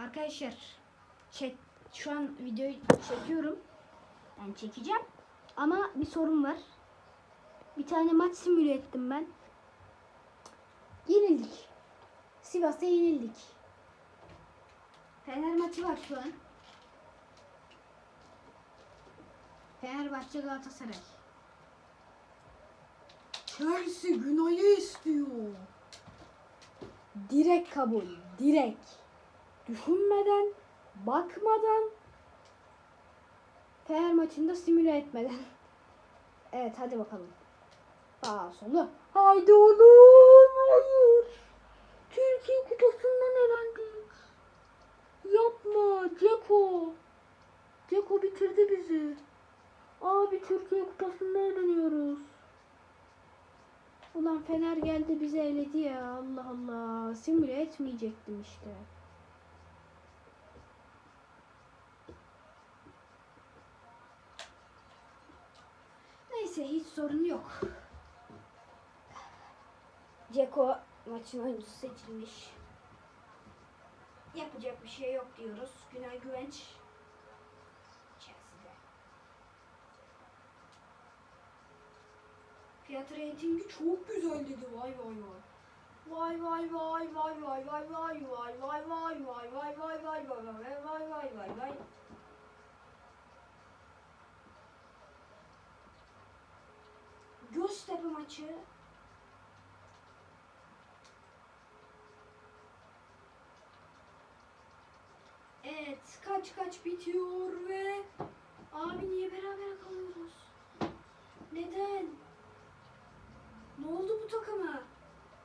Arkadaşlar çek, şu an videoyu çekiyorum. Yani çekeceğim. Ama bir sorun var. Bir tane maç simüle ettim ben. Yenildik. Sivas'ta yenildik. Fener maçı var şu an. Fenerbahçe Galatasaray. Chelsea Günay'ı istiyor. Direkt kabul. Direkt. Düşünmeden, bakmadan, Fener maçında simüle etmeden. Evet hadi bakalım. Sağ solu. Haydi oğlum. Hayır. Türkiye kutusundan elendik. Yapma Ceko. Ceko bitirdi bizi. Abi Türkiye kupasında eğleniyoruz. Ulan Fener geldi bizi eledi ya. Allah Allah. Simüle etmeyecektim işte. Neyse hiç sorun yok. Ceko maçın oyuncusu seçilmiş. Yapacak bir şey yok diyoruz. Günay Güvenç Chelsea'de. Fiyat reytingi çok güzel dedi. Vay vay vay. Vay vay vay vay vay vay vay vay vay vay vay vay vay vay vay vay vay vay vay vay Göztepe maçı Evet kaç kaç bitiyor ve abi niye beraber kalıyoruz? Neden? Ne oldu bu takıma?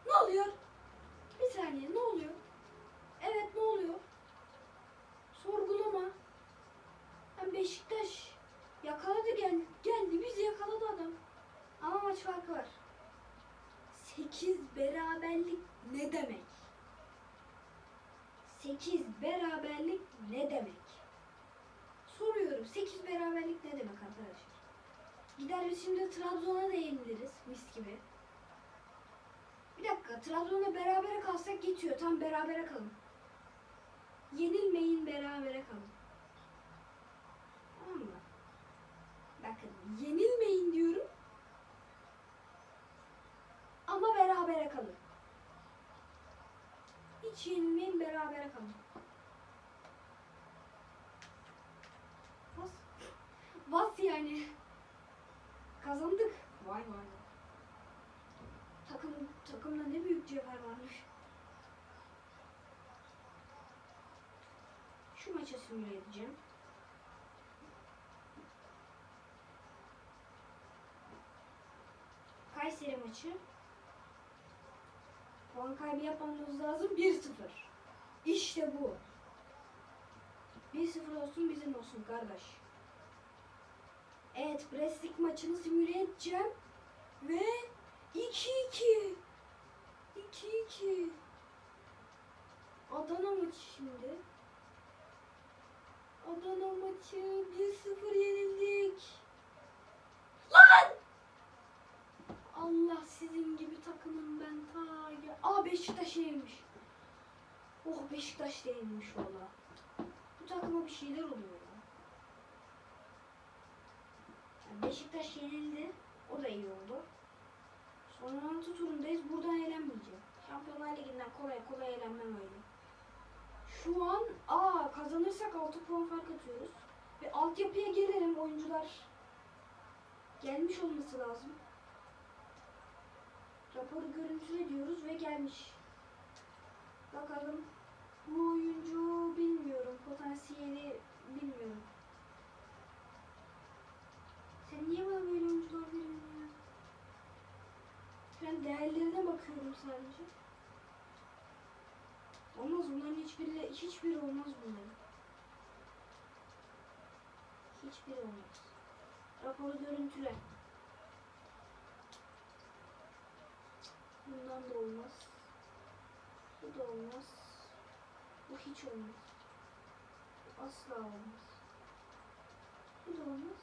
Ne oluyor? Bir saniye ne oluyor? Evet ne oluyor? Sorgulama. Hem Beşiktaş yakaladı gel geldi bizi yakaladı adam. Ama maç farkı var. 8 beraberlik ne demek? 8 beraberlik ne demek? Soruyorum 8 beraberlik ne demek arkadaşlar? Gider biz şimdi Trabzon'a da yeniliriz mis gibi. Bir dakika Trabzon'a berabere kalsak geçiyor. Tam berabere kalın. Yenilmeyin berabere kalın. Tamam mı? Bakın yenilmeyin diyorum. Ama berabere kalın. Hiç yenilmeyin berabere kalın. Bas. Bas yani. Kazandık. Vay vay vay. Takım, takımda ne büyük cevher varmış. Şu maça simüle edeceğim. Kayseri maçı. Puan kaybı yapmamız lazım 1-0. İşte bu. 1-0 olsun bizim olsun kardeş. Evet Brestlik maçını simüle edeceğim. Ve 2-2. 2-2. Adana maçı şimdi. Adana maçı 1-0 yenildik. Lan! Allah sizin gibi takımın ben ta. Aa Beşiktaş yenilmiş. Oh Beşiktaş da yenilmiş valla. Bu takıma bir şeyler oluyor ya. Yani Beşiktaş yenildi. O da iyi oldu. Son 16 turundayız. Buradan eğlenmeyeceğim. Şampiyonlar Ligi'nden kolay kolay eğlenmem öyle. Şu an aa kazanırsak 6 puan fark atıyoruz. Ve altyapıya gelelim oyuncular. Gelmiş olması lazım. Raporu görüntüle diyoruz ve gelmiş. Bakalım. Bu oyuncu bilmiyorum. Potansiyeli bilmiyorum. Sen niye bana böyle oyuncular veriyorsun ya? Ben değerlerine bakıyorum sadece. Olmaz bunların hiçbiri, hiçbiri olmaz bunların. Hiçbiri olmaz. Raporu görüntüle. Bundan da olmaz. Bu da olmaz. Bu hiç olmaz. Bu asla olmaz. Bu da olmaz.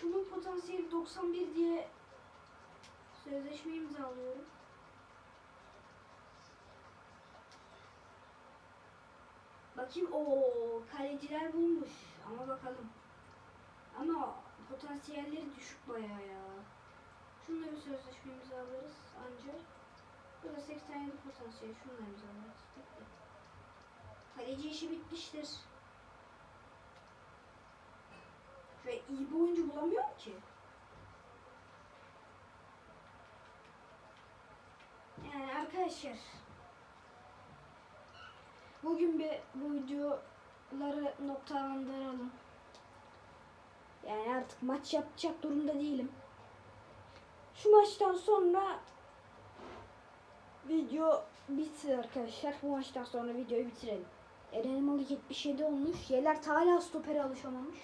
Şunun potansiyeli 91 diye sözleşme imzalıyorum. Bakayım o kaleciler bulmuş ama bakalım. Ama potansiyelleri düşük bayağı ya. Şununla bir sözleşme imzalarız anca. Burada 87 potansiyel şununla imzalarız. Bitti. Kaleci işi bitmiştir. Ve iyi bir oyuncu bulamıyorum ki. Yani arkadaşlar bugün bir bu videoları noktalandıralım. Yani artık maç yapacak durumda değilim. Şu maçtan sonra video bitsin arkadaşlar. Bu maçtan sonra videoyu bitirelim. Eren Malı 77 olmuş. Yeler hala stopere alışamamış.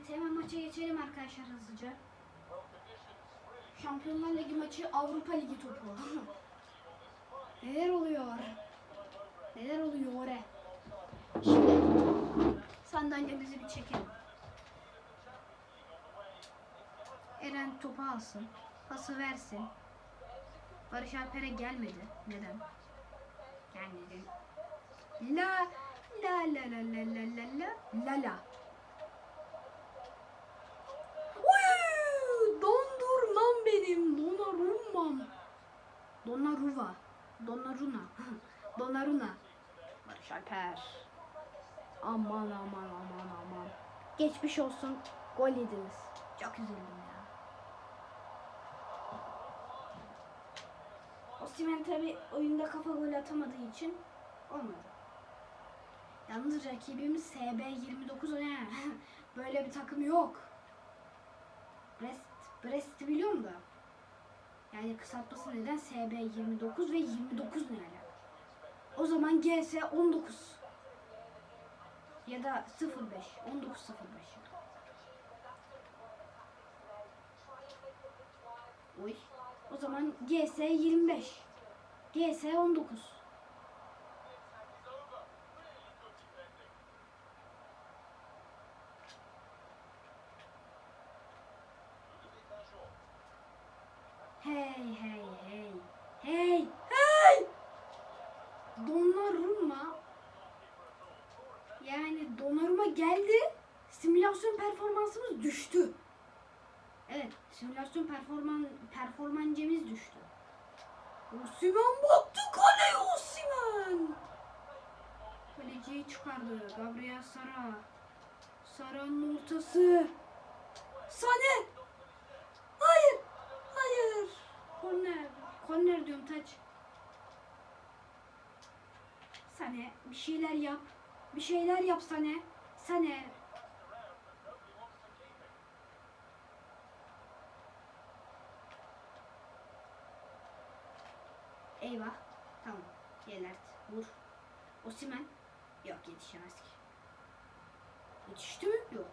Evet hemen maça geçelim arkadaşlar hızlıca. Şampiyonlar Ligi maçı Avrupa Ligi topu. Neler oluyor? Neler oluyor oraya? Şimdi sandalyemizi bir çekelim. Eren topu alsın. Pası versin. Barış Alper'e gelmedi. Neden? Gelmedi. La la la la la la la la la la. Uy, dondurmam benim. Donnarummam. Donnaruva. Donnaruna. Donnaruna. Barış Alper. Aman aman aman aman. Geçmiş olsun. Gol yediniz. Çok üzüldüm ya. Osimhen tabi oyunda kafa gol atamadığı için olmadı. Yalnız rakibimiz SB29 o ne? Böyle bir takım yok. Brest, Brest'i biliyorum da. Yani kısaltması neden SB29 ve 29 ne ala? O zaman GS 19 ya da 05 19 05. Oy. O zaman GS 25. Hey hey hey. Hey hey. Donnarumma yani Donnarumma geldi. Simülasyon performansımız düştü. Evet, simülasyon performan performancemiz düştü. Osimhen baktı kaleye Osimhen. Kaleciyi çıkardı. Gabriel Sara. Sara'nın ortası. Sane. Hayır. Hayır. Korner. Taç. Sane bir şeyler yap. Bir şeyler yap. Sane. Eyvah. Tamam. Gelert. Vur. Osimen. Yok yetişemez ki. Yetişti mi? Yok.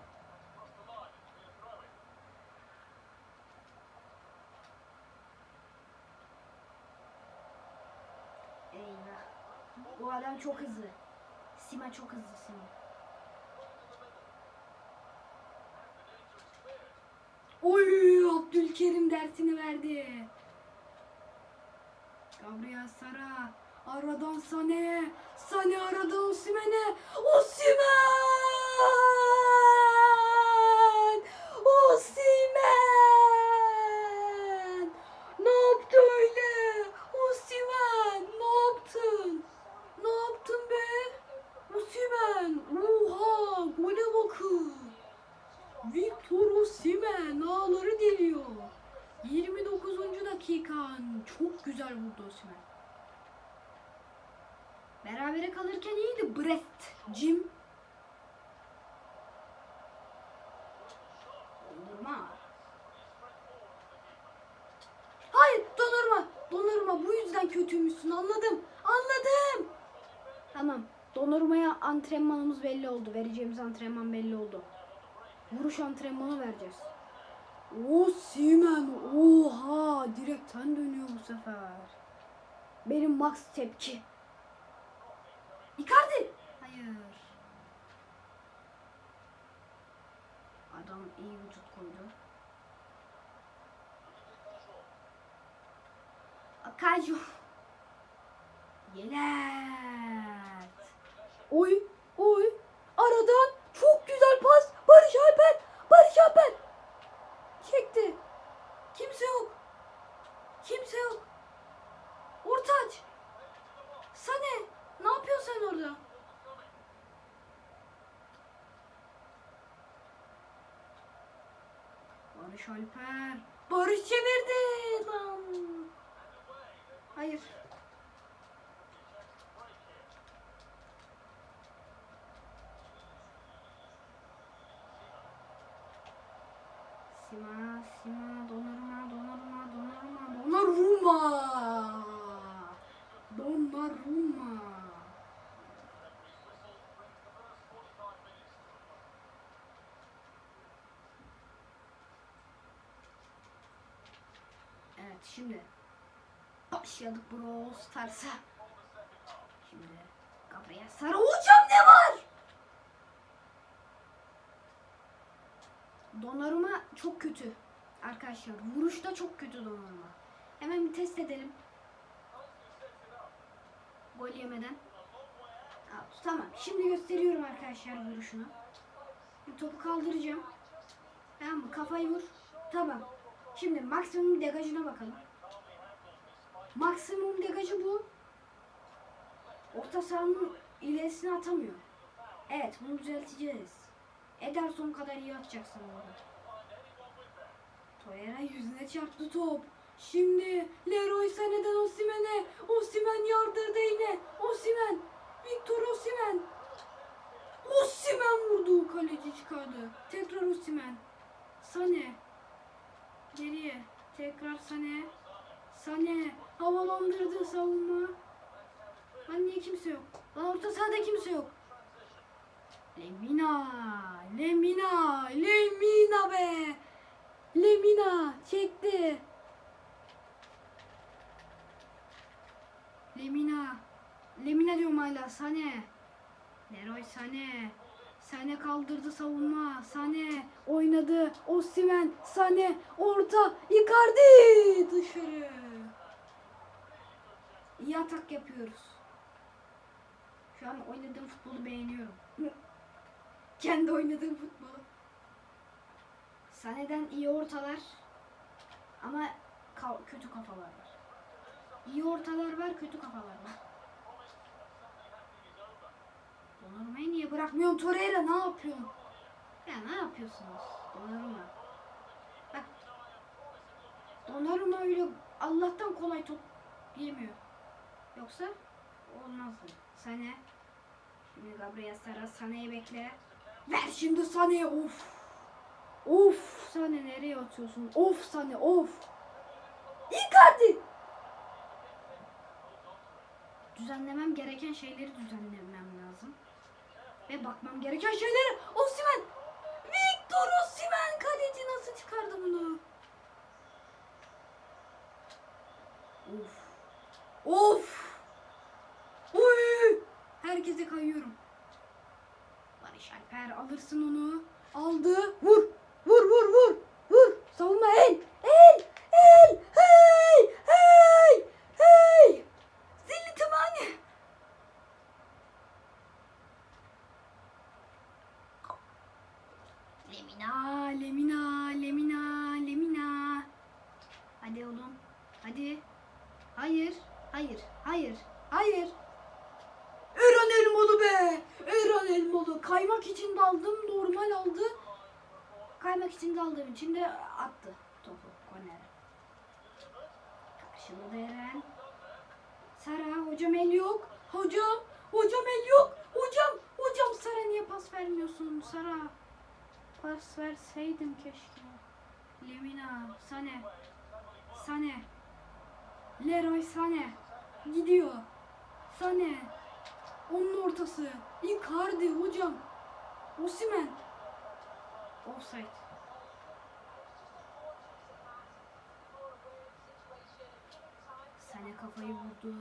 Eyvah. Bu adam çok hızlı. Sima çok hızlı Sima. Oy Abdülkerim dersini verdi. Gabriel Sara aradan Sane. Sane aradan Osimhen'e. Osimhen! Osimhen! Ne yaptı öyle? Osimhen ne yaptın? Ne yaptın be? Osimhen! Oha! Gole bakın! Victor Osimhen ağları deliyor. 29. dakikan. Çok güzel vurdu Osimhen. Berabere kalırken iyiydi Brest. Jim. Dondurma. Hayır dondurma. Dondurma bu yüzden kötüymüşsün anladım. Anladım. Tamam. Dondurmaya antrenmanımız belli oldu. Vereceğimiz antrenman belli oldu. Vuruş antrenmanı vereceğiz. Osimhen oha direkten dönüyor bu sefer. Benim max tepki. Icardi. Hayır. Adam iyi vücut koydu. Akajo. Yelet. Oy oy. Aradan çok güzel pas. Barış Alper. Barış Alper. Çekti. Kimse yok. Kimse yok. Ortaç. Sane. Ne yapıyorsun sen orada? Barış Alper. Barış çevirdi lan. Hayır. Sima, Sima, Donnarumma, Donnarumma, Donnarumma, Donnarumma. Donnarumma. Evet şimdi başladık Brawl Stars'a. Şimdi Gabriel Sara hocam ne var? Donnarumma çok kötü. Arkadaşlar vuruşta çok kötü Donnarumma. Hemen bir test edelim. Gol yemeden. Aa, tamam. Şimdi gösteriyorum arkadaşlar vuruşunu. Bir topu kaldıracağım. Tamam mı? Kafayı vur. Tamam. Şimdi maksimum degajına bakalım. Maksimum degajı bu. Orta sahanın ilerisine atamıyor. Evet bunu düzelteceğiz. Ederson kadar iyi atacaksın orada. Torreira yüzüne çarptı top. Şimdi Leroy Sané'den Osimhen'e. Osimhen yardırdı yine. Osimhen. Victor Osimhen. Osimhen vurdu. Kaleci çıkardı. Tekrar Osimhen. Sané. Geriye. Tekrar Sané. Sané. Havalandırdı savunma. Lan kimse yok? Orta sahada kimse yok. Lemina. Lemina. Lemina be. Lemina çekti. Lemina. Lemina diyorum hala. Sane. Leroy Sane. Sane kaldırdı savunma. Sane oynadı. Osimhen. Sane orta. Icardi dışarı. İyi atak yapıyoruz. Şu an oynadığım futbolu beğeniyorum. Kendi oynadığım futbolu. Sane'den iyi ortalar ama ka- kötü kafalar var. İyi ortalar var, kötü kafalar var. Donnarumma'yı niye bırakmıyorsun Torreira? Ne yapıyorsun? Ya ne yapıyorsunuz? Donnarumma. Bak. Donnarumma öyle Allah'tan kolay top yemiyor. Yoksa olmazdı. Sane. Şimdi Gabriel Sara Sane'yi bekle. Ver şimdi Sane'ye of. Of Sane nereye atıyorsun? Of Sane of. Icardi. Düzenlemem gereken şeyleri düzenlemem lazım. Ve bakmam gereken şeyleri Osimhen. Victor Osimhen kaleci nasıl çıkardı bunu? Of. Of. Uy. Herkese kayıyorum. Barış Alper alırsın onu. Aldı. Vur. Vur vur vur. Vur. Savunma el. El. El. Hey. Hey. Hey. Zilli tımani. Lemina, Lemina, Lemina, Lemina. Hadi oğlum. Hadi. Hayır. Hayır. Hayır. Hayır. Eren Elmalı be. Eren Elmalı. Kaymak için de aldım. Normal aldı. Kaymak için de aldığım için de attı topu. Korner. Karşıladı Eren. Sara hocam el yok. Hocam. Hocam el yok. Hocam. Hocam Sara niye pas vermiyorsun? Sara. Pas verseydim keşke. Lemina. Sane. Sane. Leroy Sane. Gidiyor. Sane. Onun ortası. Icardi hocam. Osimen. Offside. Sene kafayı vurdu.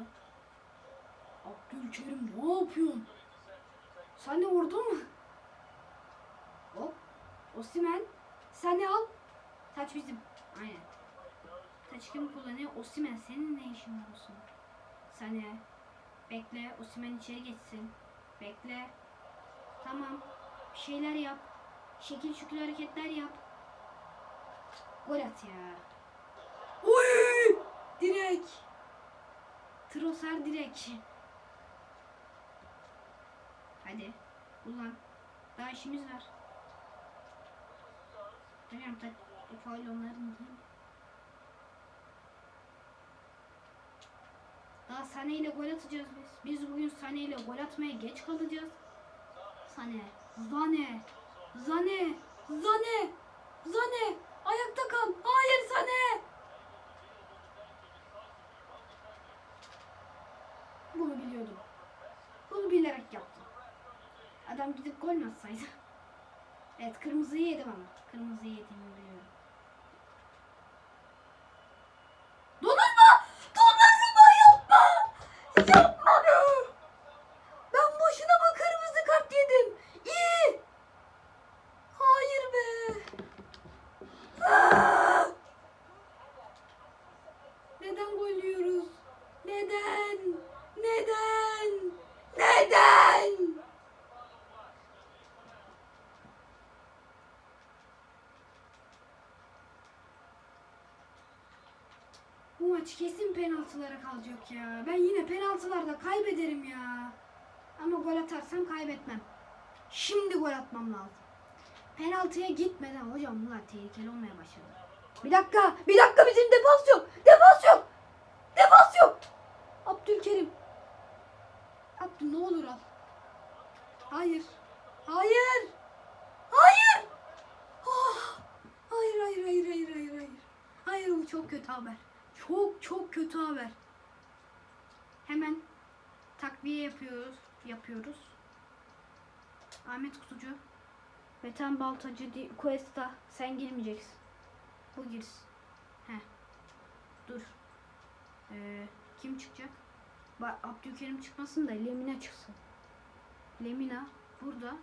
Abdülkerim ne yapıyorsun? Sen de orada mı? Hop. Osimen. Sen al. Taç bizim. Aynen. Taç kim kullanıyor? Osimen senin ne işin olsun? Sen. Bekle. Osimen içeri geçsin. Bekle. Tamam. Bir şeyler yap. Şekil şükür hareketler yap. Gol at ya. Oy! Direk. Trossard direk. Hadi. Ulan. Daha işimiz var. Bilmiyorum. Faul onların değil mi? Daha Sane ile gol atacağız biz. Biz bugün Sane ile gol atmaya geç kalacağız. Sane. Zane. Zane. Zane. Zane. Ayakta kal. Hayır Sane. Bunu biliyordum. Bunu bilerek yaptım. Adam gidip gol atsaydı? Evet kırmızıyı yedim ama. Kırmızıyı yediğimi biliyorum. Donanma! Donanma yapma! Yapma be! Ben boşuna mı kırmızı kart yedim? İyi! Hayır be! Aa! Neden gol yiyoruz? Neden? Neden? Neden? Bu maç kesin penaltılara kalacak ya. Ben yine penaltılarda kaybederim ya. Ama gol atarsam kaybetmem. Şimdi gol atmam lazım. Penaltıya gitmeden hocam bunlar tehlikeli olmaya başladı. Bir dakika, bir dakika bizim defans yok. Defans yok. Defans yok. Abdülkerim. Abdül ne olur al. Hayır. Hayır. Hayır. Ah. Hayır, hayır, hayır, hayır, hayır, hayır. Hayır bu çok kötü haber. Çok çok kötü haber. Hemen takviye yapıyoruz. Yapıyoruz. Ahmet Kutucu. Metan Baltacı, Cuesta sen girmeyeceksin. Bu girsin. Heh. Dur. Ee, kim çıkacak? Ba Abdülkerim çıkmasın da Lemina çıksın. Lemina burada.